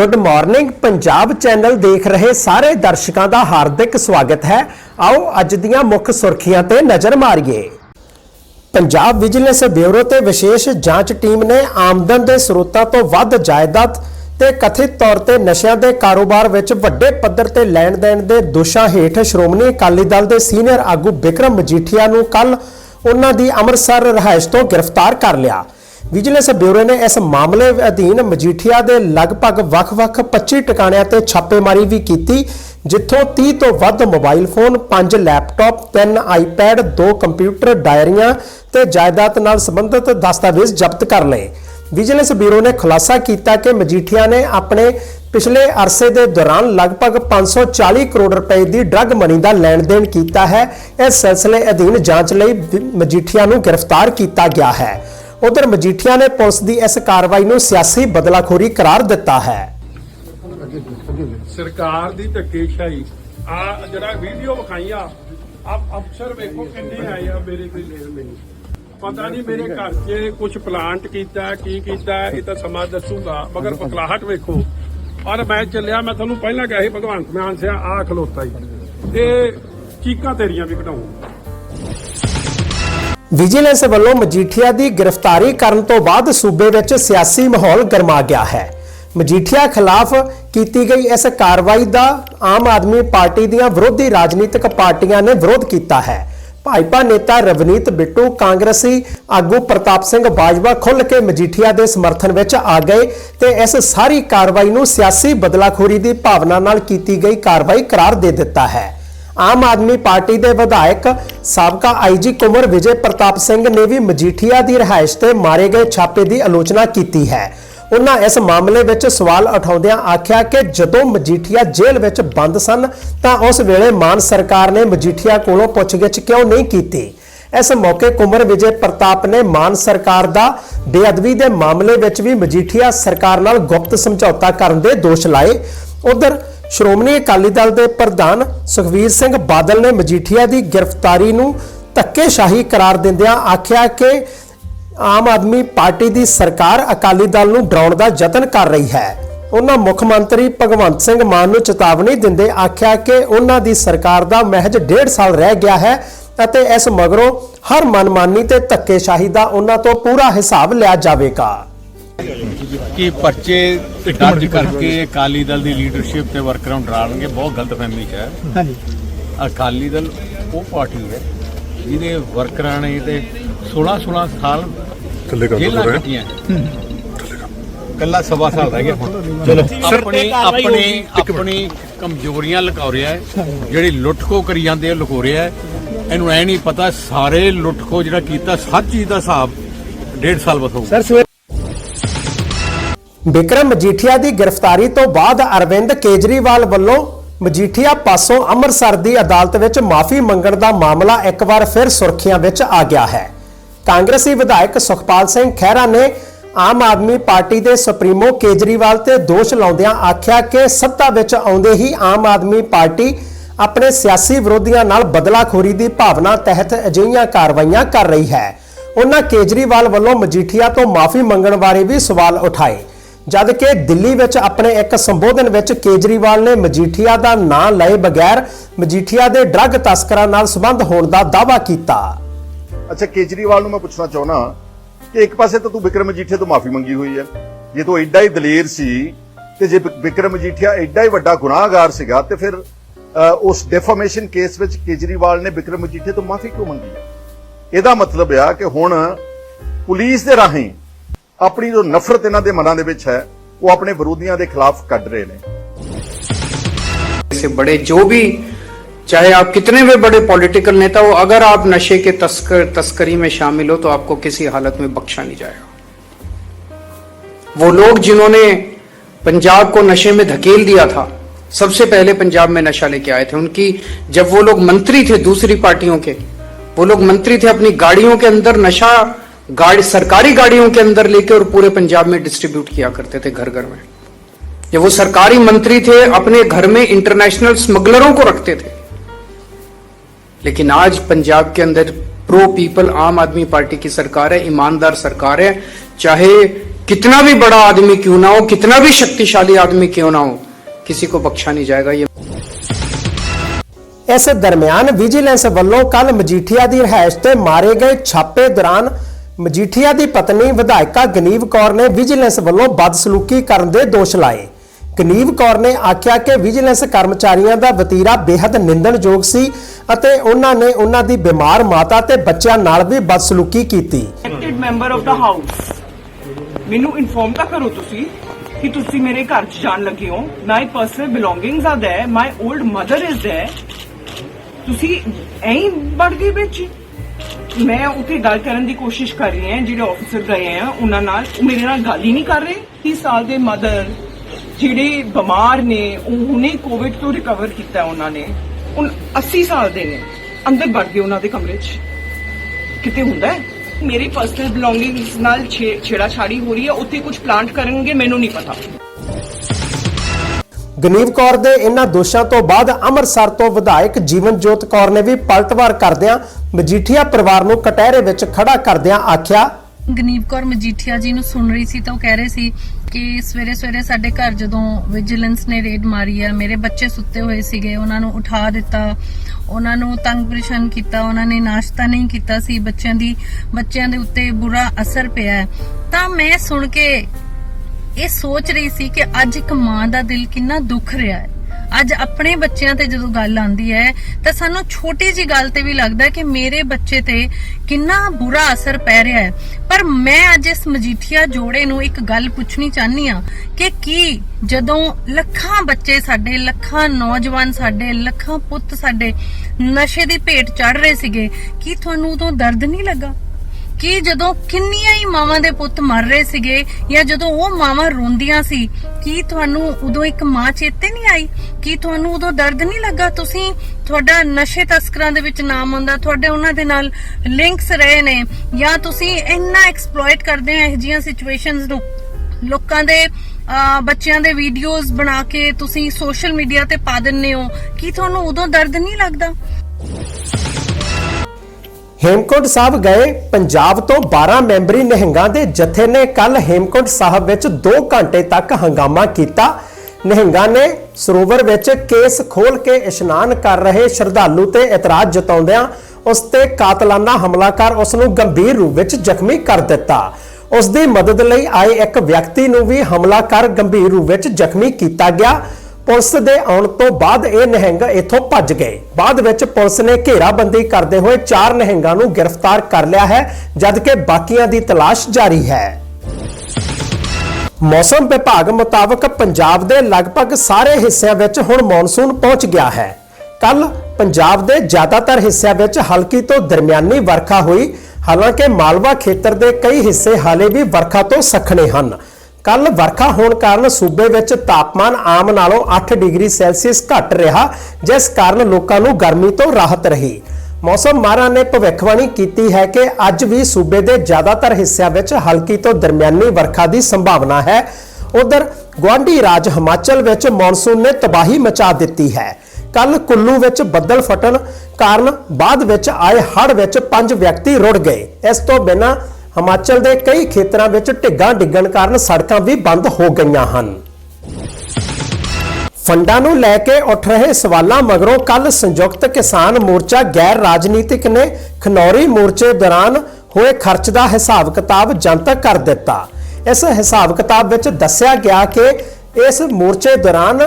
Good morning Punjab channel ਦੇਖ ਰਹੇ ਸਾਰੇ ਦਰਸ਼ਕਾਂ ਦਾ ਹਾਰਦਿਕ ਸਵਾਗਤ ਹੈ। ਆਓ ਅੱਜ ਦੀਆਂ ਮੁੱਖ ਸੁਰਖੀਆਂ ਤੇ ਨਜ਼ਰ ਮਾਰੀਏ। ਪੰਜਾਬ ਵਿਜੀਲੈਂਸ ਬਿਊਰੋ ਤੇ ਵਿਸ਼ੇਸ਼ ਜਾਂਚ ਟੀਮ ਨੇ ਆਮਦਨ ਦੇ ਸਰੋਤਾਂ ਤੋਂ ਵੱਧ ਜਾਇਦਾਦ ਤੇ ਕਥਿਤ ਤੌਰ ਤੇ ਨਸ਼ਿਆਂ ਦੇ ਕਾਰੋਬਾਰ ਵਿੱਚ ਵੱਡੇ ਪੱਧਰ ਤੇ ਲੈਣ ਦੇਣ ਦੇ ਦੋਸ਼ਾਂ ਹੇਠ ਸ਼੍ਰੋਮਣੀ ਅਕਾਲੀ ਦਲ ਦੇ ਸੀਨੀਅਰ ਆਗੂ ਬਿਕਰਮ ਮਜੀਠੀਆ ਨੂੰ ਕੱਲ ਉਹਨਾਂ ਦੀ ਅੰਮ੍ਰਿਤਸਰ ਰਿਹਾਇਸ਼ ਤੋਂ ਗ੍ਰਿਫਤਾਰ ਕਰ ਲਿਆ। ਵਿਜੀਲੈਂਸ ਬਿਊਰੋ ਨੇ ਇਸ ਮਾਮਲੇ ਅਧੀਨ ਮਜੀਠੀਆ ਦੇ ਲਗਭਗ ਵੱਖ-ਵੱਖ 25 ਟਿਕਾਣਿਆਂ ਤੇ ਛਾਪੇਮਾਰੀ ਵੀ ਕੀਤੀ, ਜਿੱਥੋਂ 30 ਤੋਂ ਵੱਧ mobile phone 5 laptop 3 iPad 2 computer ਡਾਇਰੀਆਂ ਤੇ ਜਾਇਦਾਦ ਨਾਲ ਸੰਬੰਧਿਤ ਦਸਤਾਵੇਜ਼ ਜ਼ਬਤ ਕਰ ਲਏ। ਵਿਜੀਲੈਂਸ ਬਿਊਰੋ ਨੇ ਖੁਲਾਸਾ ਕੀਤਾ ਕਿ ਮਜੀਠੀਆ ਨੇ ਆਪਣੇ ਪਿਛਲੇ ਅਰਸੇ ਦੇ ਦੌਰਾਨ ਲਗਭਗ 540 ਕਰੋੜ ਰੁਪਏ ਦੀ ਡਰੱਗ ਮਨੀ ਦਾ ਲੈਣ ਦੇਣ ਕੀਤਾ ਹੈ। ਇਸ ਸਿਲਸਿਲੇ ਅਧੀਨ ਜਾਂਚ ਲਈ ਮਜੀਠੀਆ ਨੂੰ ਗ੍ਰਿਫਤਾਰ ਕੀਤਾ ਗਿਆ ਹੈ। ਉਧਰ ਮਜੀਠੀਆ ਨੇ ਪੁਲਿਸ ਦੀ ਇਸ ਕਾਰਵਾਈ ਨੂੰ ਸਿਆਸੀ ਬਦਲਾਖੋਰੀ ਕਰਾਰ ਦਿੱਤਾ ਹੈ। ਸਰਕਾਰ ਦੀ ਧੱਕੇਸ਼ਾਹੀ। ਆ ਜਿਹੜਾ ਵੀਡੀਓ ਵਿਖਾਈ ਆਪ ਅਫਸਰ ਵੇਖੋ ਕਿੰਨੇ ਆਏ ਆ ਮੇਰੇ ਕੋਲ ਲੈਣ ਮੈਨੂੰ ਪਤਾ ਨਹੀਂ ਮੇਰੇ ਘਰ 'ਚ ਕੁਝ ਪਲਾਂਟ ਕੀਤਾ, ਕੀ ਕੀਤਾ, ਇਹ ਤਾਂ ਸਮਾਂ ਦੱਸੂਗਾ, ਮਗਰ ਪਕਲਾਹਟ ਵੇਖੋ। ਔਰ ਮੈਂ ਚੱਲਿਆ, ਮੈਂ ਤੁਹਾਨੂੰ ਪਹਿਲਾਂ ਕਿਹਾ ਸੀ, ਭਗਵੰਤ ਮਾਨ ਸਿਆ ਆ ਖਲੋਤਾ ਹੀ ਤੇ ਚੀਕਾਂ ਤੇਰੀਆਂ ਵੀ ਕਢਾਉਂ ਵਿਜੀਲੈਂਸ ਵੱਲੋਂ ਮਜੀਠੀਆ ਦੀ ਗ੍ਰਿਫਤਾਰੀ ਕਰਨ ਤੋਂ ਬਾਅਦ ਸੂਬੇ ਵਿੱਚ ਸਿਆਸੀ ਮਾਹੌਲ ਗਰਮਾ ਗਿਆ ਹੈ। ਮਜੀਠੀਆ ਖਿਲਾਫ ਕੀਤੀ ਗਈ ਇਸ ਕਾਰਵਾਈ ਦਾ ਆਮ ਆਦਮੀ ਪਾਰਟੀ ਦੀਆਂ ਵਿਰੋਧੀ ਰਾਜਨੀਤਿਕ ਪਾਰਟੀਆਂ ਨੇ ਵਿਰੋਧ ਕੀਤਾ ਹੈ। ਭਾਜਪਾ ਨੇਤਾ ਰਵਨੀਤ ਬਿੱਟੂ, ਕਾਂਗਰਸੀ ਆਗੂ ਪ੍ਰਤਾਪ ਸਿੰਘ ਬਾਜਵਾ ਖੁੱਲ੍ਹ ਕੇ ਮਜੀਠੀਆ ਦੇ ਸਮਰਥਨ ਵਿੱਚ ਆ ਗਏ ਤੇ ਇਸ ਸਾਰੀ ਕਾਰਵਾਈ ਨੂੰ ਸਿਆਸੀ ਬਦਲਾਖੋਰੀ ਦੀ ਭਾਵਨਾ ਨਾਲ ਕੀਤੀ ਗਈ ਕਾਰਵਾਈ ਕਰਾਰ ਦੇ ਦਿੱਤਾ ਹੈ। ਆਮ ਆਦਮੀ ਪਾਰਟੀ ਦੇ ਵਿਧਾਇਕ ਸਾਬਕਾ ਆਈਜੀ ਕੁਮਰ ਵਿਜੇ ਪ੍ਰਤਾਪ ਸਿੰਘ ਨੇ ਵੀ ਮਜੀਠੀਆ ਦੀ ਰਿਹਾਇਸ਼ ਤੇ ਮਾਰੇ ਗਏ ਛਾਪੇ ਦੀ ਆਲੋਚਨਾ ਕੀਤੀ ਹੈ। ਉਹਨਾਂ ਇਸ ਮਾਮਲੇ ਵਿੱਚ ਸਵਾਲ ਉਠਾਉਂਦਿਆਂ ਆਖਿਆ ਕਿ ਜਦੋਂ ਮਜੀਠੀਆ ਜੇਲ੍ਹ ਵਿੱਚ ਬੰਦ ਸਨ, ਤਾਂ ਉਸ ਵੇਲੇ ਮਾਨ ਸਰਕਾਰ ਨੇ ਮਜੀਠੀਆ ਕੋਲੋਂ ਪੁੱਛਗਿੱਛ ਕਿਉਂ ਨਹੀਂ ਕੀਤੀ? ਇਸ ਮੌਕੇ ਕੁਮਰ ਵਿਜੇ ਪ੍ਰਤਾਪ ਨੇ ਮਾਨ ਸਰਕਾਰ ਦਾ ਬੇਅਦਬੀ ਦੇ ਮਾਮਲੇ ਵਿੱਚ ਵੀ ਮਜੀਠੀਆ ਸਰਕਾਰ ਨਾਲ ਗੁਪਤ ਸਮਝੌਤਾ ਕਰਨ ਦੇ ਦੋਸ਼ ਲਾਏ। ਉਧਰ ਸ਼੍ਰੋਮਣੀ ਅਕਾਲੀ ਦਲ ਦੇ ਪ੍ਰਧਾਨ ਸੁਖਵੀਰ ਸਿੰਘ ਬਾਦਲ ਨੇ ਮਜੀਠੀਆ ਦੀ ਗ੍ਰਿਫਤਾਰੀ ਨੂੰ ਧੱਕੇਸ਼ਾਹੀ ਕਰਾਰ ਦਿੰਦਿਆਂ ਆਖਿਆ ਕਿ ਆਮ ਆਦਮੀ ਪਾਰਟੀ ਦੀ ਸਰਕਾਰ ਅਕਾਲੀ ਦਲ ਨੂੰ ਡਰਾਉਣ ਦਾ ਯਤਨ ਕਰ ਰਹੀ ਹੈ। ਉਹਨਾਂ ਮੁੱਖ ਮੰਤਰੀ ਭਗਵੰਤ ਸਿੰਘ ਮਾਨ ਨੂੰ ਚੇਤਾਵਨੀ ਦਿੰਦੇ ਆਖਿਆ ਕਿ ਉਹਨਾਂ ਦੀ ਸਰਕਾਰ ਦਾ ਮਹਿਜ ਡੇਢ ਸਾਲ ਰਹਿ ਗਿਆ ਹੈ ਅਤੇ ਇਸ ਮਗਰੋਂ ਹਰ ਮਨਮਾਨੀ ਤੇ ਧੱਕੇਸ਼ਾਹੀ ਦਾ ਉਹਨਾਂ ਤੋਂ ਪੂਰਾ ਹਿਸਾਬ ਲਿਆ ਜਾਵੇਗਾ। ਕਿ ਪਰਚੇ ਦਰਜ ਕਰਕੇ ਅਕਾਲੀ ਦਲ ਦੀ ਲੀਡਰਸ਼ਿਪ ਤੇ ਵਰਕਰਾਂ ਨੂੰ ਡਰਾਉਣਗੇ ਬਹੁਤ ਗਲਤ ਫਹਿਮੀ ਹੈ। ਹਾਂਜੀ। ਅਕਾਲੀ ਦਲ ਉਹ ਪਾਰਟੀ ਹੈ ਜਿਹਦੇ ਵਰਕਰਾਂ ਨੇ ਤੇ 16 16 ਸਾਲ ਥੱਲੇ ਕਰ ਕੱਟੀਆਂ। ਕੱਲਾ ਸਵਾ ਸਾਲ ਰਹਿ ਗਿਆ ਹੁਣ। ਚਲੋ। ਆਪਣੀ ਆਪਣੀ ਆਪਣੀ ਕਮਜ਼ੋਰੀਆਂ ਲੁਕਾ ਰਿਹਾ ਹੈ। ਜਿਹੜੀ ਲੁੱਟਖੋ ਕਰੀ ਜਾਂਦੇ ਆ ਲੁਕੋ ਰਿਹਾ ਹੈ। ਇਹਨੂੰ ਐ ਨਹੀਂ ਪਤਾ ਸਾਰੇ ਲੁੱਟਖੋ ਜਿਹੜਾ ਕੀਤਾ ਸਭ ਚੀਜ਼ ਦਾ ਹਿਸਾਬ ਡੇਢ ਸਾਲ ਬਸੋਗਾ ਵਿਕਰਮ ਮਜੀਠੀਆ ਦੀ ਗ੍ਰਿਫਤਾਰੀ ਤੋਂ ਬਾਅਦ ਅਰਵਿੰਦ ਕੇਜਰੀਵਾਲ ਵੱਲੋਂ ਮਜੀਠੀਆ ਪਾਸੋਂ ਅੰਮ੍ਰਿਤਸਰ ਦੀ ਅਦਾਲਤ ਵਿੱਚ ਮਾਫੀ ਮੰਗਣ ਦਾ ਮਾਮਲਾ ਇੱਕ ਵਾਰ ਫਿਰ ਸੁਰਖੀਆਂ ਵਿੱਚ ਆ ਗਿਆ ਹੈ। ਕਾਂਗਰਸੀ ਵਿਧਾਇਕ ਸੁਖਪਾਲ ਸਿੰਘ ਖਹਿਰਾ ਨੇ ਆਮ ਆਦਮੀ ਪਾਰਟੀ ਦੇ ਸੁਪਰੀਮੋ ਕੇਜਰੀਵਾਲ ਤੇ ਦੋਸ਼ ਲਾਉਂਦਿਆਂ ਆਖਿਆ ਕਿ ਸੱਤਾ ਵਿੱਚ ਆਉਂਦੇ ਹੀ ਆਮ ਆਦਮੀ ਪਾਰਟੀ ਆਪਣੇ ਸਿਆਸੀ ਵਿਰੋਧੀਆਂ ਨਾਲ ਬਦਲਾਖੋਰੀ ਦੀ ਭਾਵਨਾ ਤਹਿਤ ਅਜਿਹੀਆਂ ਕਾਰਵਾਈਆਂ ਕਰ ਰਹੀ ਹੈ। ਉਹਨਾਂ ਕੇਜਰੀਵਾਲ ਵੱਲੋਂ ਮਜੀਠੀਆ ਤੋਂ ਮਾਫੀ ਮੰਗਣ ਬਾਰੇ ਵੀ ਸਵਾਲ ਉਠਾਏ। ਜਦ ਕਿ ਦਿੱਲੀ ਵਿੱਚ ਆਪਣੇ ਇੱਕ ਸੰਬੋਧਨ ਵਿੱਚ ਕੇਜਰੀਵਾਲ ਨੇ ਮਜੀਠੀਆ ਦਾ ਨਾਂ ਲਏ ਬਗੈਰ ਮਜੀਠੀਆ ਦੇ ਡਰੱਗ ਤਸਕਰਾਂ ਨਾਲ ਸੰਬੰਧ ਹੋਣ ਦਾ ਦਾਅਵਾ ਕੀਤਾ। ਅੱਛਾ, ਕੇਜਰੀਵਾਲ ਨੂੰ ਮੈਂ ਪੁੱਛਣਾ ਚਾਹੁੰਦਾ ਕਿ ਇੱਕ ਪਾਸੇ ਤਾਂ ਤੂੰ ਵਿਕਰਮ ਮਜੀਠੀਆ ਤੋਂ ਮਾਫੀ ਮੰਗੀ ਹੋਈ ਹੈ। ਜੇ ਤੂੰ ਐਡਾ ਹੀ ਦਲੇਰ ਸੀ ਤੇ ਜੇ ਵਿ- ਵਿਕਰਮ ਮਜੀਠੀਆ ਐਡਾ ਹੀ ਵੱਡਾ ਗੁਨਾਹਗਾਰ ਸੀਗਾ ਤੇ ਫਿਰ ਉਸ ਡੈਫਾਮੇਸ਼ਨ ਕੇਸ ਵਿੱਚ ਕੇਜਰੀਵਾਲ ਨੇ ਵਿਕਰਮ ਮਜੀਠੀਆ ਤੋਂ ਮਾਫੀ ਕਿਉਂ ਮੰਗੀ? ਇਹਦਾ ਮਤਲਬ ਆ ਕਿ ਹੁਣ ਪੁਲਿਸ ਦੇ ਰਾਹੀਂ ਆਪਣੀ ਜੋ ਨਫ਼ਰਤ ਇਹਨਾਂ ਦੇ ਮਨਾਂ ਦੇ ਵਿੱਚ ਹੈ ਉਹ ਆਪਣੇ ਵਿਰੋਧੀਆਂ ਦੇ ਖਿਲਾਫ ਕੱਢ ਰਹੇ ਨੇ से बड़े जो भी चाहे आप कितने भी बड़े पॉलिटिकल नेता हो अगर आप नशे के तस्कर तस्करी में शामिल हो तो आपको किसी हालत में बख्शा नहीं जाएगा वो लोग जिन्होंने पंजाब को नशे में धकेल दिया था सबसे पहले पंजाब में नशा लेके आए थे उनकी जब वो लोग मंत्री थे दूसरी पार्टियों के वो लोग मंत्री थे अपनी गाड़ियों के अंदर नशा गाड़ी सरकारी गाड़ियों के अंदर लेके और पूरे पंजाब में डिस्ट्रीब्यूट किया करते थे घर घर में जब वो सरकारी मंत्री थे अपने घर में इंटरनेशनल स्मगलरों को रखते थे लेकिन आज पंजाब के अंदर प्रो पीपल आम आदमी पार्टी की सरकार है ईमानदार सरकार है चाहे कितना भी बड़ा आदमी क्यों ना हो कितना भी शक्तिशाली आदमी क्यों ना हो किसी को बख्शा नहीं जाएगा ये ਇਸ ਦਰਮਿਆਨ ਵਿਜੀਲੈਂਸ ਵੱਲੋਂ ਕੱਲ ਮਜੀਠੀਆ ਦੀ ਰਿਹਾਇਸ਼ ਤੇ ਮਾਰੇ ਗਏ ਛਾਪੇ ਦੌਰਾਨ ਮਜੀਠੀਆ ਦੀ ਪਤਨੀ ਵਿਧਾਇਕਾ ਗਨੀਵ ਕੌਰ ਨੇ ਵਿਜੀਲੈਂਸ ਵੱਲੋਂ ਬਦਸਲੂਕੀ ਕਰਨ ਦੇ ਦੋਸ਼ ਲਾਏ। ਗਨੀਵ ਕੌਰ ਨੇ ਆਖਿਆ ਕਿ ਵਿਜੀਲੈਂਸ ਕਰਮਚਾਰੀਆਂ ਦਾ ਵਤੀਰਾ ਬੇहद ਨਿੰਦਣਯੋਗ ਸੀ ਅਤੇ ਉਹਨਾਂ ਨੇ ਉਹਨਾਂ ਦੀ ਬਿਮਾਰ ਮਾਤਾ ਤੇ ਬੱਚਿਆਂ ਨਾਲ ਵੀ ਬਦਸਲੂਕੀ ਕੀਤੀ। ਮੈਂਬਰ ਆਫ ਦਾ ਹਾਊਸ ਮੈਨੂੰ ਇਨਫੋਰਮ ਤਾਂ ਕਰੋ ਤੁਸੀਂ ਕਿ ਤੁਸੀਂ ਮੇਰੇ ਘਰ ਚ ਜਾਣ ਲੱਗੇ ਹੋ। My personal belongings are there my old mother is there ਤੁਸੀਂ ਐਂ ਵੜ ਵਿੱਚ ਮੈਂ ਉੱਥੇ ਗੱਲ ਕਰਨ ਦੀ ਕੋਸ਼ਿਸ਼ ਕਰ ਰਹੀ ਹਾਂ, ਜਿਹੜੇ ਆਫੀਸਰ ਗਏ ਆ, ਉਹਨਾਂ ਨਾਲ। ਉਹ ਮੇਰੇ ਨਾਲ ਗੱਲ ਹੀ ਨਹੀਂ ਕਰ ਰਹੇ। 30 ਸਾਲ ਦੇ ਮਦਰ ਜਿਹੜੇ ਬਿਮਾਰ ਨੇ, ਉਹ ਹੁਣੇ ਕੋਵਿਡ ਤੋਂ ਰਿਕਵਰ ਕੀਤਾ ਉਹਨਾਂ ਨੇ। ਹੁਣ 80 ਸਾਲ ਦੇ ਨੇ। ਅੰਦਰ ਵੜ ਗਏ ਉਹਨਾਂ ਦੇ ਕਮਰੇ 'ਚ। ਕਿਤੇ ਹੁੰਦਾ ਹੈ? ਮੇਰੀ ਪਰਸਨਲ ਬਿਲੋਂਗਿੰਗਸ ਨਾਲ ਛੇ- ਛੇੜਾਛਾੜੀ ਹੋ ਰਹੀ ਹੈ। ਉੱਥੇ ਕੁਝ ਪਲਾਂਟ ਕਰਨਗੇ, ਮੈਨੂੰ ਨਹੀਂ ਪਤਾ। ਗਨੀਵ ਕੌਰ ਦੇ ਇਹਨਾਂ ਦੋਸ਼ਾਂ ਤੋਂ ਬਾਅਦ ਅੰਮ੍ਰਿਤਸਰ ਤੋਂ ਵਿਧਾਇਕ ਜੀਵਨਜੋਤ ਕੌਰ ਨੇ ਵੀ ਪਲਟਵਾਰ ਕਰਦਿਆਂ ਮਜੀਠੀਆ ਪਰਿਵਾਰ ਨੂੰ ਕਟਹਿਰੇ ਵਿੱਚ ਖੜਾ ਕਰਦਿਆਂ ਆਖਿਆ। ਗਨੀਵ ਕੌਰ ਮਜੀਠੀਆ ਜੀ ਨੂੰ ਸੁਣ ਰਹੀ ਸੀ ਤਾਂ ਉਹ ਕਹਿ ਰਹੇ ਸੀ ਕਿ ਸਵੇਰੇ ਸਵੇਰੇ ਸਾਡੇ ਘਰ ਜਦੋਂ ਵਿਜੀਲੈਂਸ ਨੇ ਰੇਡ ਮਾਰੀ ਆ, ਮੇਰੇ ਬੱਚੇ ਸੁੱਤੇ ਹੋਏ ਸੀਗੇ, ਉਹਨਾਂ ਨੂੰ ਉਠਾ ਦਿੱਤਾ, ਉਹਨਾਂ ਨੂੰ ਤੰਗ ਪਰੇਸ਼ਾਨ ਕੀਤਾ, ਉਹਨਾਂ ਨੇ ਨਾਸ਼ਤਾ ਨਹੀਂ ਕੀਤਾ ਸੀ, ਬੱਚਿਆਂ ਦੀ, ਬੱਚਿਆਂ ਦੇ ਉੱਤੇ ਬੁਰਾ ਅਸਰ ਪਿਆ। ਤਾਂ ਮੈਂ ਸੁਣ ਕੇ ਇਹ ਸੋਚ ਰਹੀ ਸੀ ਕਿ ਅੱਜ ਇੱਕ ਮਾਂ ਦਾ ਦਿਲ ਕਿੰਨਾ ਦੁੱਖ ਰਿਹਾ ਹੈ। ਅੱਜ ਆਪਣੇ ਬੱਚਿਆਂ ਤੇ ਜਦੋਂ ਗੱਲ ਆਉਂਦੀ ਹੈ, ਤਾਂ ਸਾਨੂੰ ਛੋਟੀ ਜੀ ਗੱਲ ਤੇ ਵੀ ਲੱਗਦਾ ਹੈ ਕਿ ਮੇਰੇ ਬੱਚੇ ਤੇ ਕਿੰਨਾ ਬੁਰਾ ਅਸਰ ਪੈ ਰਿਹਾ ਹੈ। ਪਰ ਮੈਂ ਅੱਜ ਇਸ ਮਜੀਠੀਆ ਜੋੜੇ ਨੂੰ ਇੱਕ ਗੱਲ ਪੁੱਛਣੀ ਚਾਹਨੀ ਆ ਕਿ ਕੀ ਜਦੋਂ ਲੱਖਾਂ ਬੱਚੇ ਸਾਡੇ, ਲੱਖਾਂ ਨੌਜਵਾਨ ਸਾਡੇ, ਲੱਖਾਂ ਪੁੱਤ ਸਾਡੇ ਨਸ਼ੇ ਦੀ ਭੇਟ ਚੜ ਰਹੇ ਸੀਗੇ, ਕੀ ਤੁਹਾਨੂੰ ਉਦੋਂ ਦਰਦ ਨਹੀਂ ਲੱਗਾ? ਕਿ ਜਦੋਂ ਕਿੰਨੀਆਂ ਹੀ ਮਾਵਾਂ ਦੇ ਪੁੱਤ ਮਰ ਰਹੇ ਸੀਗੇ ਜਾਂ ਜਦੋਂ ਉਹ ਮਾਵਾਂ ਰੋਂਦੀਆਂ ਸੀ, ਕੀ ਤੁਹਾਨੂੰ ਉਦੋਂ ਇੱਕ ਮਾਂ ਚੇਤੇ ਨਹੀਂ ਆਈ? ਕੀ ਤੁਹਾਨੂੰ ਉਦੋਂ ਦਰਦ ਨਹੀਂ ਲੱਗਾ? ਤੁਸੀਂ ਤੁਹਾਡਾ ਨਸ਼ੇ ਤਸਕਰਾਂ ਦੇ ਵਿੱਚ ਨਾਮ ਆਉਂਦਾ, ਤੁਹਾਡੇ ਉਹਨਾਂ ਦੇ ਨਾਲ ਲਿੰਕਸ ਰਹੇ ਨੇ, ਜਾਂ ਤੁਸੀਂ ਇੰਨਾ ਐਕਸਪਲੋਇਟ ਕਰਦੇ ਆ ਇਹ ਜੀਆਂ ਸਿਚੁਏਸ਼ਨਸ ਨੂੰ? ਲੋਕਾਂ ਦੇ ਬੱਚਿਆਂ ਦੇ ਵੀਡੀਓਜ਼ ਬਣਾ ਕੇ ਤੁਸੀਂ ਸੋਸ਼ਲ ਮੀਡੀਆ ਤੇ ਪਾ ਦਿੰਦੇ ਹੋ, ਕੀ ਤੁਹਾਨੂੰ ਉਦੋਂ ਦਰਦ ਨਹੀਂ ਲੱਗਦਾ? ਹੇਮਕੁੰਟ ਸਾਹਿਬ ਗਏ, ਪੰਜਾਬ ਤੋਂ 12 ਮੈਂਬਰੀ ਨਿਹੰਗਾਂ ਦੇ ਜਥੇ ਨੇ ਕੱਲ ਹੇਮਕੁੰਟ ਸਾਹਿਬ ਵਿੱਚ 2 ਘੰਟੇ ਤੱਕ ਹੰਗਾਮਾ ਕੀਤਾ। ਨਿਹੰਗਾਂ ਨੇ ਸਰੋਵਰ ਵਿੱਚ ਕੇਸ ਖੋਲ ਕੇ ਇਸ਼ਨਾਨ ਕਰ ਰਹੇ ਸ਼ਰਧਾਲੂ ਤੇ ਇਤਰਾਜ਼ ਜਤਾਉਂਦਿਆਂ ਉਸ ਤੇ ਕਾਤਲਾਨਾ ਹਮਲਾ ਕਰ ਉਸ ਨੂੰ ਗੰਭੀਰ ਰੂਪ ਵਿੱਚ ਜ਼ਖਮੀ ਕਰ ਦਿੱਤਾ। ਉਸ ਦੀ ਮਦਦ ਲਈ ਆਏ ਇੱਕ ਵਿਅਕਤੀ ਨੂੰ ਵੀ ਹਮਲਾ ਕਰ ਗੰਭੀਰ ਰੂਪ ਵਿੱਚ ਜ਼ਖਮੀ ਕੀਤਾ ਗਿਆ। ਪੁਲਿਸ ਦੇ ਆਉਣ ਤੋਂ ਬਾਅਦ ਇਹ ਨਿਹੰਗ ਇੱਥੋਂ ਭੱਜ ਗਏ। ਬਾਅਦ ਵਿੱਚ ਪੁਲਿਸ ਨੇ ਘੇਰਾਬੰਦੀ ਕਰਦੇ ਹੋਏ ਚਾਰ ਨਹਿੰਗਾਂ ਨੂੰ ਗ੍ਰਿਫਤਾਰ ਕਰ ਲਿਆ ਹੈ, ਜਦਕਿ ਬਾਕੀਆਂ ਦੀ ਤਲਾਸ਼ ਜਾਰੀ ਹੈ। ਮੌਸਮ ਵਿਭਾਗ ਮੁਤਾਬਕ ਪੰਜਾਬ ਦੇ ਲਗਭਗ ਸਾਰੇ ਹਿੱਸਿਆਂ ਵਿੱਚ ਹੁਣ ਮੌਨਸੂਨ ਪਹੁੰਚ ਗਿਆ ਹੈ। ਕੱਲ ਪੰਜਾਬ ਦੇ ਜ਼ਿਆਦਾਤਰ ਹਿੱਸਿਆਂ ਵਿੱਚ ਹਲਕੀ ਤੋਂ ਦਰਮਿਆਨੀ ਵਰਖਾ ਹੋਈ। ਹਾਲਾਂਕਿ ਮਾਲਵਾ ਖੇਤਰ ਦੇ ਕਈ ਹਿੱਸੇ ਹਾਲੇ ਵੀ ਵਰਖਾ ਤੋਂ ਸਖਣੇ ਹਨ। ਕੱਲ ਵਰਖਾ ਹੋਣ ਕਾਰਨ ਸੂਬੇ ਵਿੱਚ ਤਾਪਮਾਨ ਆਮ ਨਾਲੋਂ 8 ਡਿਗਰੀ ਸੈਲਸੀਅਸ ਘੱਟ ਰਿਹਾ, ਜਿਸ ਕਾਰਨ ਲੋਕਾਂ ਨੂੰ ਗਰਮੀ ਤੋਂ ਰਾਹਤ ਰਹੀ। ਮੌਸਮ ਮਾਹਰਾਂ ਨੇ ਭਵਿੱਖਬਾਣੀ ਕੀਤੀ ਹੈ ਕਿ ਅੱਜ ਵੀ ਸੂਬੇ ਦੇ ਜ਼ਿਆਦਾਤਰ ਹਿੱਸਿਆਂ ਵਿੱਚ ਹਲਕੀ ਤੋਂ ਦਰਮਿਆਨੀ ਵਰਖਾ ਦੀ ਸੰਭਾਵਨਾ ਹੈ। ਉਧਰ ਗੁਆਂਢੀ ਰਾਜ ਹਿਮਾਚਲ ਵਿੱਚ ਮੌਨਸੂਨ ਨੇ ਤਬਾਹੀ ਮਚਾ ਦਿੱਤੀ ਹੈ। ਕੱਲ ਕੁੱਲੂ ਵਿੱਚ ਬੱਦਲ ਫਟਣ ਕਾਰਨ ਬਾਅਦ ਵਿੱਚ ਆਏ ਹੜ੍ਹ ਵਿੱਚ ਪੰਜ ਵਿਅਕਤੀ ਰੁੜ ਗਏ। ਇਸ ਤੋਂ ਬਿਨਾਂ ਹਿਮਾਚਲ ਦੇ ਕਈ ਖੇਤਰਾਂ ਵਿੱਚ ਢਿੱਗਾਂ ਡਿੱਗਣ ਕਾਰਨ ਸੜਕਾਂ ਵੀ ਬੰਦ ਹੋ ਗਈਆਂ ਹਨ। ਫੰਡਾਂ ਨੂੰ ਲੈ ਕੇ ਉੱਠ ਰਹੇ ਸਵਾਲਾਂ ਮਗਰੋਂ ਕੱਲ ਸੰਯੁਕਤ ਕਿਸਾਨ ਮੋਰਚਾ ਗੈਰ ਰਾਜਨੀਤਿਕ ਨੇ ਖਨੌਰੀ ਮੋਰਚੇ ਦੌਰਾਨ ਹੋਏ ਖਰਚ ਦਾ ਹਿਸਾਬ ਕਿਤਾਬ ਜਨਤਕ ਕਰ ਦਿੱਤਾ। ਇਸ ਹਿਸਾਬ ਕਿਤਾਬ ਵਿੱਚ ਦੱਸਿਆ ਗਿਆ ਕਿ ਇਸ ਮੋਰਚੇ ਦੌਰਾਨ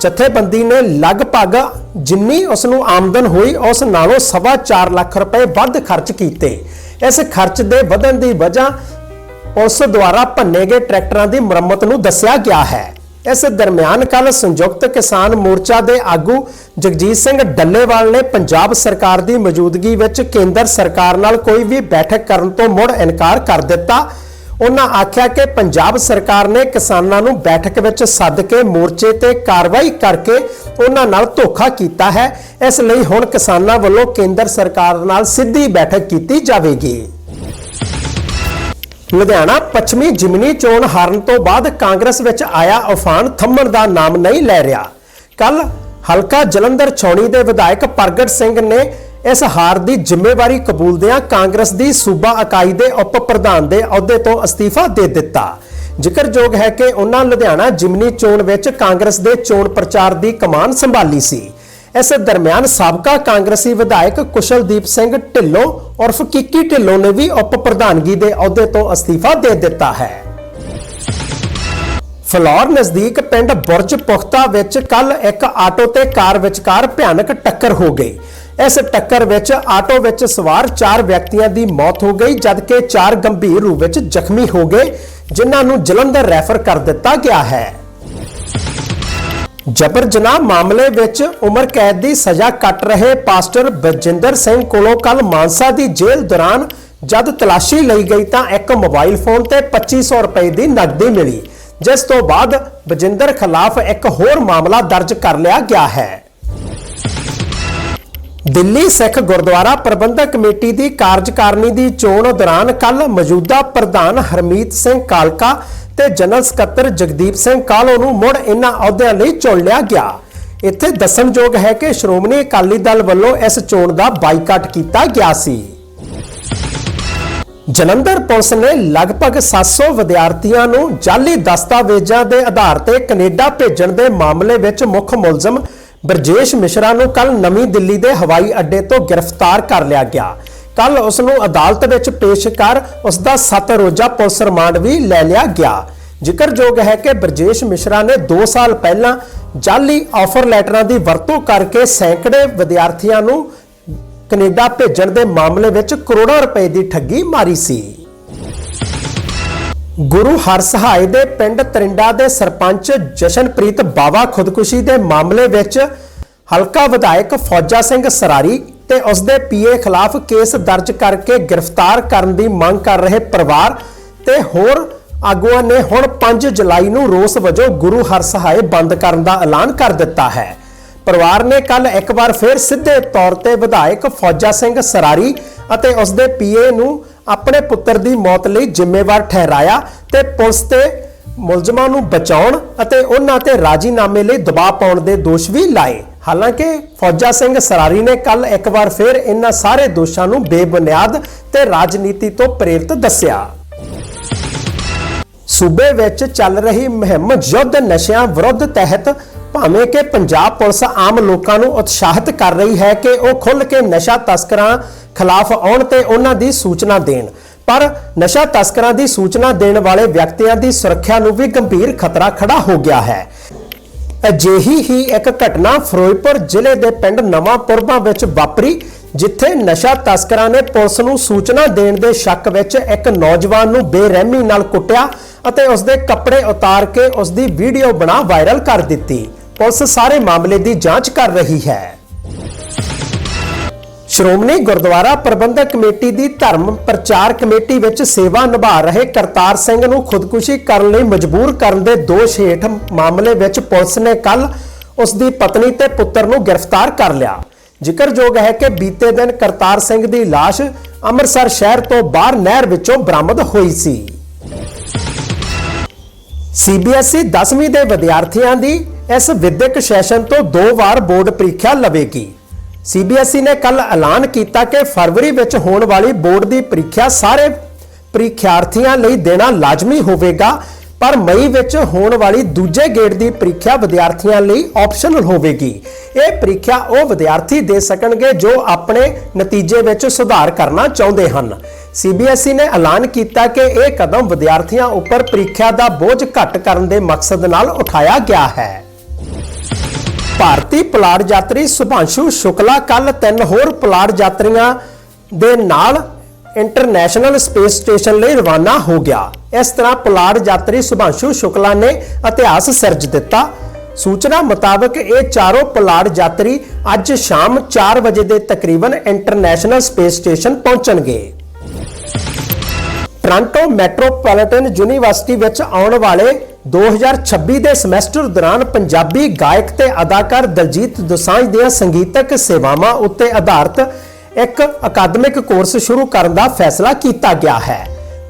ਜਥੇਬੰਦੀ ਨੇ ਲਗਭਗ ਜਿੰਨੀ ਉਸ ਨੂੰ ਆਮਦਨ ਹੋਈ, ਉਸ ਨਾਲੋਂ ਸਵਾ ਚਾਰ ਲੱਖ ਰੁਪਏ ਵੱਧ ਖਰਚ ਕੀਤੇ। ਇਸ ਖਰਚ ਦੇ ਵਧਣ ਦੀ ਵਜ੍ਹਾ ਉਸ ਦੁਆਰਾ ਭੰਨੇ ਗਏ ਟਰੈਕਟਰਾਂ ਦੀ ਮੁਰੰਮਤ ਨੂੰ ਦੱਸਿਆ ਗਿਆ ਹੈ। ਇਸ ਦਰਮਿਆਨ ਕੱਲ ਸੰਯੁਕਤ ਕਿਸਾਨ ਮੋਰਚਾ ਦੇ ਆਗੂ ਜਗਜੀਤ ਸਿੰਘ ਡੱਲੇਵਾਲ ਨੇ ਪੰਜਾਬ ਸਰਕਾਰ ਦੀ ਮੌਜੂਦਗੀ ਵਿੱਚ ਕੇਂਦਰ ਸਰਕਾਰ ਨਾਲ ਕੋਈ ਵੀ ਬੈਠਕ ਕਰਨ ਤੋਂ ਮੁੜ ਇਨਕਾਰ ਕਰ ਦਿੱਤਾ। ਉਹਨਾਂ ਆਖਿਆ ਕਿ ਪੰਜਾਬ ਸਰਕਾਰ ਨੇ ਕਿਸਾਨਾਂ ਨੂੰ ਬੈਠਕ ਵਿੱਚ ਸੱਦ ਕੇ ਮੋਰਚੇ ਤੇ ਕਾਰਵਾਈ ਕਰਕੇ ਉਹਨਾਂ ਨਾਲ ਧੋਖਾ ਕੀਤਾ ਹੈ। ਇਸ ਲਈ ਹੁਣ ਕਿਸਾਨਾਂ ਵੱਲੋਂ ਕੇਂਦਰ ਸਰਕਾਰ ਨਾਲ ਸਿੱਧੀ ਬੈਠਕ ਕੀਤੀ ਜਾਵੇਗੀ। ਲੁਧਿਆਣਾ ਪੱਛਮੀ ਜਿਮਨੀ ਚੋਣ ਹਾਰਨ ਤੋਂ ਬਾਅਦ ਕਾਂਗਰਸ ਵਿੱਚ ਆਇਆ ਉਫਾਨ, ਥੰਮਣ ਦਾ ਨਾਮ ਨਹੀਂ ਲੈ ਰਿਹਾ। ਕੱਲ ਹਲਕਾ ਜਲੰਧਰ ਛੌਣੀ ਦੇ ਵਿਧਾਇਕ ਪ੍ਰਗਟ ਸਿੰਘ ਨੇ ਇਸ ਹਾਰ ਦੀ ਜ਼ਿੰਮੇਵਾਰੀ ਕਬੂਲਦਿਆਂ ਕਾਂਗਰਸ ਦੀ ਸੂਬਾ ਇਕਾਈ ਦੇ ਉਪ ਪ੍ਰਧਾਨ ਦੇ ਅਹੁਦੇ ਤੋਂ ਅਸਤੀਫਾ ਦੇ ਦਿੱਤਾ। ਜ਼ਿਕਰਯੋਗ ਹੈ ਕਿ ਉਹਨਾਂ ਲੁਧਿਆਣਾ ਜਿਮਨੀ ਚੋਣ ਵਿੱਚ ਕਾਂਗਰਸ ਦੇ ਚੋਣ ਪ੍ਰਚਾਰ ਦੀ ਕਮਾਨ ਸੰਭਾਲੀ ਸੀ। ਇਸ ਦਰਮਿਆਨ ਸਾਬਕਾ ਕਾਂਗਰਸੀ ਵਿਧਾਇਕ ਕੁਸ਼ਲਦੀਪ ਸਿੰਘ ਢਿੱਲੋਂ ਉਰਫ ਕਿੱਕੀ ਢਿੱਲੋਂ ਨੇ ਵੀ ਉਪ ਪ੍ਰਧਾਨਗੀ ਦੇ ਅਹੁਦੇ ਤੋਂ ਅਸਤੀਫਾ ਦੇ ਦਿੱਤਾ ਹੈ। ਫਲੌਰ ਨਜ਼ਦੀਕ ਪਿੰਡ ਬੁਰਜ ਪੁਖਤਾ ਵਿੱਚ ਕੱਲ ਇੱਕ ਆਟੋ ਤੇ ਕਾਰ ਵਿਚਕਾਰ ਭਿਆਨਕ ਟੱਕਰ ਹੋ ਗਈ। ਇਸ ਟੱਕਰ ਵਿੱਚ ਆਟੋ ਵਿੱਚ ਸਵਾਰ 4 ਵਿਅਕਤੀਆਂ ਦੀ ਮੌਤ ਹੋ ਗਈ, ਜਦਕਿ 4 ਗੰਭੀਰ ਰੂਪ ਵਿੱਚ ਜ਼ਖਮੀ ਹੋ ਗਏ, ਜਿਨ੍ਹਾਂ ਨੂੰ ਜਲੰਧਰ ਰੈਫਰ ਕਰ ਦਿੱਤਾ ਗਿਆ ਹੈ। ਜਬਰ ਜਨਾਹ ਮਾਮਲੇ ਵਿੱਚ ਉਮਰ ਕੈਦ ਦੀ ਸਜ਼ਾ ਕੱਟ ਰਹੇ ਪਾਸਟਰ ਬਜਿੰਦਰ ਸਿੰਘ ਕੋਲੋਂ ਕੱਲ ਮਾਨਸਾ ਦੀ ਜੇਲ੍ਹ ਦੌਰਾਨ ਜਦ ਤਲਾਸ਼ੀ ਲਈ ਗਈ ਤਾਂ ਇੱਕ ਮੋਬਾਈਲ ਫੋਨ ਤੇ 2500 ਰੁਪਏ ਦੀ ਨਕਦੀ ਮਿਲੀ, ਜਿਸ ਤੋਂ ਬਾਅਦ ਬਜਿੰਦਰ ਖਿਲਾਫ ਇੱਕ ਹੋਰ ਮਾਮਲਾ ਦਰਜ ਕਰ ਲਿਆ ਗਿਆ ਹੈ। ਦਿੱਲੀ ਸਿੱਖ ਗੁਰਦੁਆਰਾ ਪ੍ਰਬੰਧਕ ਕਮੇਟੀ ਦੀ ਕਾਰਜਕਾਰਨੀ ਦੀ ਚੋਣ ਦੌਰਾਨ ਕੱਲ ਮੌਜੂਦਾ ਪ੍ਰਧਾਨ ਹਰਮੀਤ ਸਿੰਘ ਕਾਲਕਾ ਤੇ ਜਨਰਲ ਸਕੱਤਰ ਜਗਦੀਪ ਸਿੰਘ ਕਾਲੋ ਨੂੰ ਮੁੜ ਇਨ੍ਹਾਂ ਅਹੁਦਿਆਂ ਲਈ ਚੁਣ ਲਿਆ ਗਿਆ। ਇੱਥੇ ਦੱਸਣਯੋਗ ਹੈ ਕਿ ਸ਼੍ਰੋਮਣੀ ਅਕਾਲੀ ਦਲ ਵੱਲੋਂ ਇਸ ਚੋਣ ਦਾ ਬਾਈਕਾਟ ਕੀਤਾ ਗਿਆ ਸੀ। ਜਲੰਧਰ ਪੁਲਿਸ ਨੇ ਲਗਭਗ 700 ਵਿਦਿਆਰਥੀਆਂ ਨੂੰ ਜਾਲੀ ਦਸਤਾਵੇਜ਼ਾਂ ਦੇ ਆਧਾਰ ਤੇ ਕੈਨੇਡਾ ਭੇਜਣ ਦੇ ਮਾਮਲੇ ਵਿੱਚ ਮੁੱਖ ਮੁਲਜ਼ਮ ਬਰਜੇਸ਼ ਮਿਸ਼ਰਾ ਨੂੰ ਕੱਲ ਨਵੀਂ ਦਿੱਲੀ ਦੇ ਹਵਾਈ ਅੱਡੇ ਤੋਂ ਗ੍ਰਿਫਤਾਰ ਕਰ ਲਿਆ ਗਿਆ। ਕੱਲ ਉਸ ਨੂੰ ਅਦਾਲਤ ਵਿੱਚ ਪੇਸ਼ ਕਰ ਉਸ ਦਾ 7 ਰੋਜ਼ਾ ਪੁਲਿਸ ਰਿਮਾਂਡ ਵੀ ਲੈ ਲਿਆ ਗਿਆ। ਜ਼ਿਕਰਯੋਗ ਹੈ ਕਿ ਬਰਜੇਸ਼ ਮਿਸ਼ਰਾ ਨੇ 2 ਸਾਲ ਪਹਿਲਾਂ ਜਾਲੀ ਆਫਰ ਲੈਟਰਾਂ ਦੀ ਵਰਤੋਂ ਕਰਕੇ ਸੈਂਕੜੇ ਵਿਦਿਆਰਥੀਆਂ ਨੂੰ ਕੈਨੇਡਾ ਭੇਜਣ ਦੇ ਮਾਮਲੇ ਵਿੱਚ ਕਰੋੜਾਂ ਰੁਪਏ ਦੀ ਠੱਗੀ ਮਾਰੀ ਸੀ। ਗੁਰੂ ਹਰਸਹਾਏ ਦੇ ਪਿੰਡ ਤਰਿੰਡਾ ਦੇ ਸਰਪੰਚ ਜਸ਼ਨਪ੍ਰੀਤ ਬਾਵਾ ਖੁਦਕੁਸ਼ੀ ਦੇ ਮਾਮਲੇ ਵਿੱਚ ਹਲਕਾ ਵਿਧਾਇਕ ਫੌਜਾ ਸਿੰਘ ਸਰਾਰੀ ਤੇ ਉਸ ਦੇ ਪੀਏ ਖਿਲਾਫ ਕੇਸ ਦਰਜ ਕਰਕੇ ਗ੍ਰਿਫਤਾਰ ਕਰਨ ਦੀ ਮੰਗ ਕਰ ਰਹੇ ਪਰਿਵਾਰ ਤੇ ਹੋਰ ਆਗੂਆਂ ਨੇ ਹੁਣ 5 ਜੁਲਾਈ ਨੂੰ ਰੋਸ ਵਜੋਂ ਗੁਰੂ ਹਰਸਹਾਏ ਬੰਦ ਕਰਨ ਦਾ ਐਲਾਨ ਕਰ ਦਿੱਤਾ ਹੈ। ਪਰਿਵਾਰ ਨੇ ਕੱਲ ਇੱਕ ਵਾਰ ਫਿਰ ਸਿੱਧੇ ਤੌਰ ਤੇ ਵਿਧਾਇਕ ਫੌਜਾ ਸਿੰਘ ਸਰਾਰੀ ਅਤੇ ਉਸ ਦੇ ਪੀਏ ਨੂੰ ਆਪਣੇ ਪੁੱਤਰ ਦੀ ਮੌਤ ਲਈ ਜ਼ਿੰਮੇਵਾਰ ਠਹਿਰਾਇਆ ਤੇ ਪੁਲਿਸ ਤੇ ਮੁਲਜ਼ਮਾਂ ਨੂੰ ਬਚਾਉਣ ਅਤੇ ਉਹਨਾਂ ਤੇ ਰਾਜੀਨਾਮੇ ਲਈ ਦਬਾਅ ਪਾਉਣ ਦੇ ਦੋਸ਼ ਵੀ ਲਾਏ। ਹਾਲਾਂਕਿ ਫੌਜਾ ਸਿੰਘ ਸਰਾਰੀ ਨੇ ਕੱਲ ਇੱਕ ਵਾਰ ਫਿਰ ਇਹਨਾਂ ਸਾਰੇ ਦੋਸ਼ਾਂ ਨੂੰ ਬੇਬੁਨਿਆਦ ਤੇ ਰਾਜਨੀਤੀ ਤੋਂ ਪ੍ਰੇਰਿਤ ਦੱਸਿਆ। ਸੂਬੇ ਵਿੱਚ ਚੱਲ ਰਹੀ ਮੁਹਿੰਮ ਯੁੱਧ ਨਸ਼ਿਆਂ ਵਿਰੁੱਧ ਤਹਿਤ ਭਾਵੇਂ ਕਿ ਪੰਜਾਬ ਪੁਲਿਸ ਆਮ ਲੋਕਾਂ ਨੂੰ ਉਤਸ਼ਾਹਿਤ ਕਰ ਰਹੀ ਹੈ ਕਿ ਉਹ ਖੁੱਲ੍ਹ ਕੇ ਨਸ਼ਾ ਤਸਕਰਾਂ ਖਿਲਾਫ ਆਉਣ ਤੇ ਉਹਨਾਂ ਦੀ ਸੂਚਨਾ ਦੇਣ, ਪਰ ਨਸ਼ਾ ਤਸਕਰਾਂ ਦੀ ਸੂਚਨਾ ਦੇਣ ਵਾਲੇ ਵਿਅਕਤੀਆਂ ਦੀ ਸੁਰੱਖਿਆ ਨੂੰ ਵੀ ਗੰਭੀਰ ਖਤਰਾ ਖੜਾ ਹੋ ਗਿਆ ਹੈ। ਅਜਿਹੀ ਹੀ ਇੱਕ ਘਟਨਾ ਫਿਰੋਜ਼ਪੁਰ ਜ਼ਿਲ੍ਹੇ ਦੇ ਪਿੰਡ ਨਵਾਂਪੁਰਬਾ ਵਿੱਚ ਵਾਪਰੀ, ਜਿੱਥੇ ਨਸ਼ਾ ਤਸਕਰਾਂ ਨੇ ਪੁਲਿਸ ਨੂੰ ਸੂਚਨਾ ਦੇਣ ਦੇ ਸ਼ੱਕ ਵਿੱਚ ਇੱਕ ਨੌਜਵਾਨ ਨੂੰ ਬੇਰਹਿਮੀ ਨਾਲ ਕੁੱਟਿਆ ਅਤੇ ਉਸ ਦੇ ਕੱਪੜੇ ਉਤਾਰ ਕੇ ਉਸ ਦੀ ਵੀਡੀਓ ਬਣਾ ਵਾਇਰਲ ਕਰ ਦਿੱਤੀ। ਪੁਲਿਸ ਸਾਰੇ ਮਾਮਲੇ ਦੀ ਜਾਂਚ ਕਰ ਰਹੀ ਹੈ। ਸ਼੍ਰੋਮਣੀ ਗੁਰਦੁਆਰਾ ਪ੍ਰਬੰਧਕ ਕਮੇਟੀ ਦੀ ਧਰਮ ਪ੍ਰਚਾਰ ਕਮੇਟੀ ਵਿੱਚ ਸੇਵਾ ਨਿਭਾ ਰਹੇ ਕਰਤਾਰ ਸਿੰਘ ਨੂੰ ਖੁਦਕੁਸ਼ੀ ਕਰਨ ਲਈ ਮਜਬੂਰ ਕਰਨ ਦੇ ਦੋਸ਼ ਹੇਠ ਮਾਮਲੇ ਵਿੱਚ ਪੁਲਿਸ ਨੇ ਕੱਲ ਉਸ ਦੀ ਪਤਨੀ ਤੇ ਪੁੱਤਰ ਨੂੰ ਗ੍ਰਿਫਤਾਰ ਕਰ ਲਿਆ। ਜ਼ਿਕਰਯੋਗ ਹੈ ਕਿ ਬੀਤੇ ਦਿਨ ਕਰਤਾਰ ਸਿੰਘ ਦੀ ਲਾਸ਼ ਅੰਮ੍ਰਿਤਸਰ ਸ਼ਹਿਰ ਤੋਂ ਬਾਹਰ ਨਹਿਰ ਵਿੱਚੋਂ ਬਰਾਮਦ ਹੋਈ ਸੀ। ਸੀਬੀਐਸਈ 10ਵੀਂ ਦੇ ਵਿਦਿਆਰਥੀਆਂ ਦੀ ਇਸ ਵਿਦਿਅਕ ਸੈਸ਼ਨ ਤੋਂ ਦੋ ਵਾਰ ਬੋਰਡ ਪ੍ਰੀਖਿਆ ਲਵੇਗੀ। ਸੀਬੀਐਸਈ ਨੇ ਕੱਲ ਐਲਾਨ ਕੀਤਾ ਕਿ ਫਰਵਰੀ ਵਿੱਚ ਹੋਣ ਵਾਲੀ ਬੋਰਡ ਦੀ ਪ੍ਰੀਖਿਆ ਸਾਰੇ ਪ੍ਰੀਖਿਆਰਥੀਆਂ ਲਈ ਦੇਣਾ ਲਾਜ਼ਮੀ ਹੋਵੇਗਾ, ਪਰ ਮਈ ਵਿੱਚ ਹੋਣ ਵਾਲੀ ਦੂਜੇ ਗੇੜ ਦੀ ਪ੍ਰੀਖਿਆ ਵਿਦਿਆਰਥੀਆਂ ਲਈ ਆਪਸ਼ਨਲ ਹੋਵੇਗੀ। ਇਹ ਪ੍ਰੀਖਿਆ ਉਹ ਵਿਦਿਆਰਥੀ ਦੇ ਸਕਣਗੇ ਜੋ ਆਪਣੇ ਨਤੀਜੇ ਵਿੱਚ ਸੁਧਾਰ ਕਰਨਾ ਚਾਹੁੰਦੇ ਹਨ। ਸੀਬੀਐਸਈ ਨੇ ਐਲਾਨ ਕੀਤਾ ਕਿ ਇਹ ਕਦਮ ਵਿਦਿਆਰਥੀਆਂ ਉੱਪਰ ਪ੍ਰੀਖਿਆ ਦਾ ਬੋਝ ਘੱਟ ਕਰਨ ਦੇ ਮਕਸਦ ਨਾਲ ਉਠਾਇਆ ਗਿਆ ਹੈ। ਭਾਰਤੀ ਪੁਲਾੜ ਯਾਤਰੀ ਸੁਭਾਂਸ਼ੂ ਸ਼ੁਕਲਾ ਕੱਲ ਤਿੰਨ ਹੋਰ ਪੁਲਾੜ ਯਾਤਰੀਆਂ ਦੇ ਨਾਲ ਇੰਟਰਨੈਸ਼ਨਲ ਸਪੇਸ ਸਟੇਸ਼ਨ ਲਈ ਰਵਾਨਾ ਹੋ ਗਿਆ। ਇਸ ਤਰ੍ਹਾਂ ਪੁਲਾੜ ਯਾਤਰੀ ਸੁਭਾਂਸ਼ੂ ਸ਼ੁਕਲਾ ਨੇ ਇਤਿਹਾਸ ਸਿਰਜ ਦਿੱਤਾ। ਸੂਚਨਾ ਮੁਤਾਬਕ ਇਹ ਚਾਰੋਂ ਪੁਲਾੜ ਯਾਤਰੀ ਅੱਜ ਸ਼ਾਮ 4 ਵਜੇ ਦੇ ਤਕਰੀਬਨ ਇੰਟਰਨੈਸ਼ਨਲ ਸਪੇਸ ਸਟੇਸ਼ਨ ਪਹੁੰਚਣਗੇ। ਟ੍ਰਾਂਟੋ ਮੈਟਰੋਪੋਲੀਟਨ ਯੂਨੀਵਰਸਿਟੀ ਵਿੱਚ ਆਉਣ ਵਾਲੇ 2026 ਦੇ ਸਮੈਸਟਰ ਦੌਰਾਨ ਪੰਜਾਬੀ ਗਾਇਕ ਤੇ ਅਦਾਕਾਰ ਦਲਜੀਤ ਦੋਸਾਂਝ ਦੀਆਂ ਸੰਗੀਤਕ ਸੇਵਾਵਾਂ ਉੱਤੇ ਆਧਾਰਿਤ ਇੱਕ ਅਕਾਦਮਿਕ ਕੋਰਸ ਸ਼ੁਰੂ ਕਰਨ ਦਾ ਫੈਸਲਾ ਕੀਤਾ ਗਿਆ ਹੈ।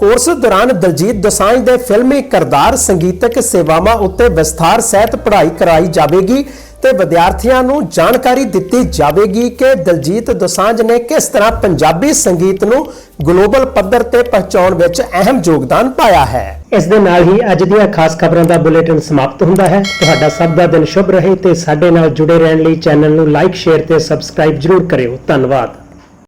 ਕੋਰਸ ਦੌਰਾਨ ਦਲਜੀਤ ਦੋਸਾਂਝ ਦੇ ਫਿਲਮੀ ਕਿਰਦਾਰ, ਸੰਗੀਤਕ ਸੇਵਾਵਾਂ ਉੱਤੇ ਵਿਸਥਾਰ, ਸਹਿਤ, ਪੜ੍ਹਾਈ ਕਰਾਈ ਜਾਵੇਗੀ ਤੇ ਵਿਦਿਆਰਥੀਆਂ ਨੂੰ ਜਾਣਕਾਰੀ ਦਿੱਤੀ ਜਾਵੇਗੀ ਕਿ ਦਲਜੀਤ ਦੋਸਾਂਝ ਨੇ ਕਿਸ ਤਰ੍ਹਾਂ ਪੰਜਾਬੀ ਸੰਗੀਤ ਨੂੰ ਗਲੋਬਲ ਪੱਧਰ ਤੇ ਪਹੁੰਚਾਉਣ ਵਿੱਚ ਅਹਿਮ ਯੋਗਦਾਨ ਪਾਇਆ ਹੈ। ਇਸ ਦੇ ਨਾਲ ਹੀ ਅੱਜ ਦੀਆਂ ਖਾਸ ਖਬਰਾਂ ਦਾ ਬੁਲੇਟਿਨ ਸਮਾਪਤ ਹੁੰਦਾ ਹੈ। ਤੁਹਾਡਾ ਸਭ ਦਾ ਦਿਨ ਸ਼ੁਭ ਰਹੇ ਤੇ ਸਾਡੇ ਨਾਲ ਜੁੜੇ ਰਹਿਣ ਲਈ ਚੈਨਲ ਨੂੰ ਲਾਈਕ, ਸ਼ੇਅਰ ਤੇ ਸਬਸਕ੍ਰਾਈਬ ਜਰੂਰ ਕਰਿਓ। ਧੰਨਵਾਦ।